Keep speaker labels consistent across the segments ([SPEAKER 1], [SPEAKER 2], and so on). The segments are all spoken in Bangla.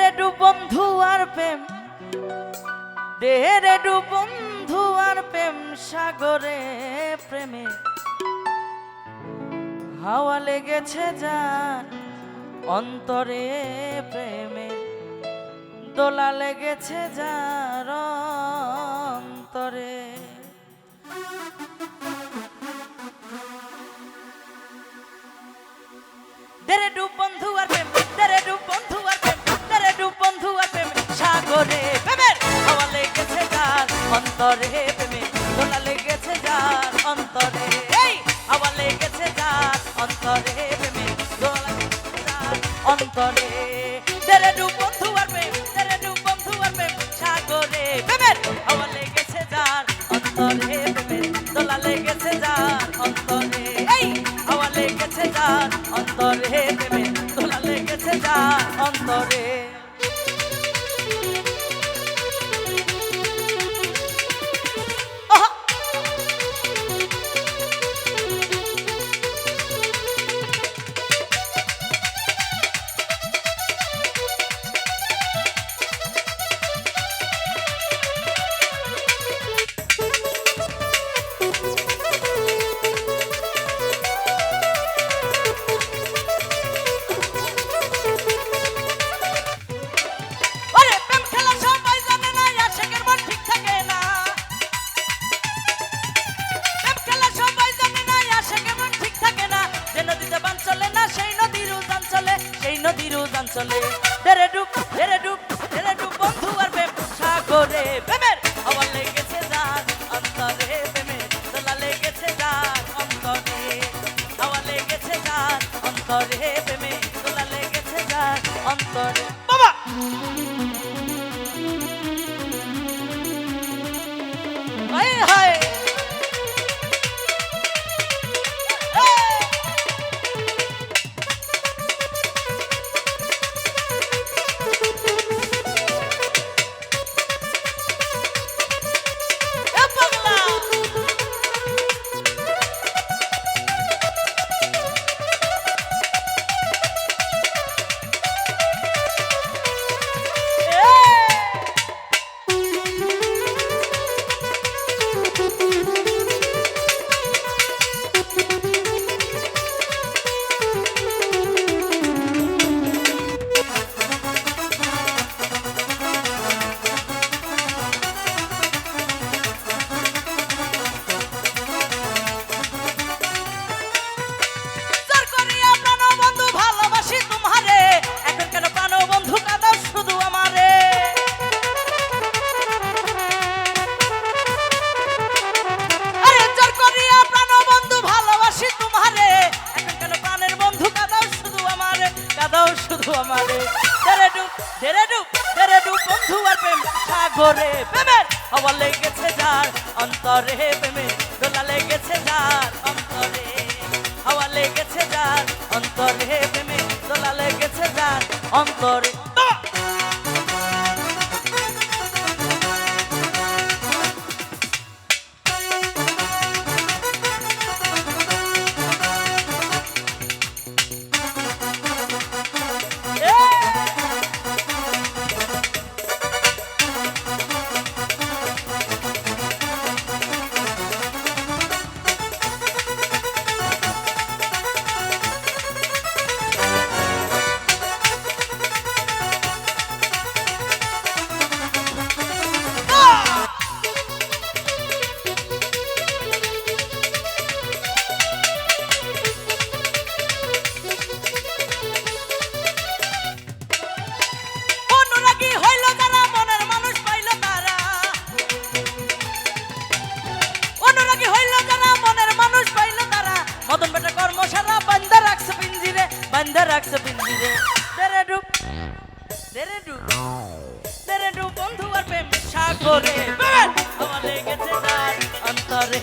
[SPEAKER 1] রেডু বন্ধু আর প্রেম দেরে রেডু বন্ধু আর প্রেম সাগরে প্রেমে। হাওয়া লেগেছে যান অন্তরে প্রেমে, দোলা লেগেছে যার উদান চলে। ডেরে ডুব ডেরে ডুব ডেরে ডুব বন্ধু আর বেপুর সাগরে। বেবের করে প্রেমের হওয়া লেগেছে যার অন্তরে প্রেমের দোলা লেগেছে যার অন্তরে। হাওয়া লেগেছে যার অন্তরে প্রেমের দোলা লেগেছে যার অন্তরে। বান্ধা রাখছে পিঞ্জিরে তেরে ডুব তেরে ডুব তেরে ডুব বন্ধু আর প্রেম সাগরে আমার লেগেছে তার অন্তরে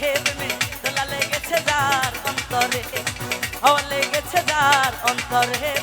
[SPEAKER 1] হে প্রেমে দোলা লেগেছে যার অন্তরে। হওয়া লেগেছে যার অন্তরে।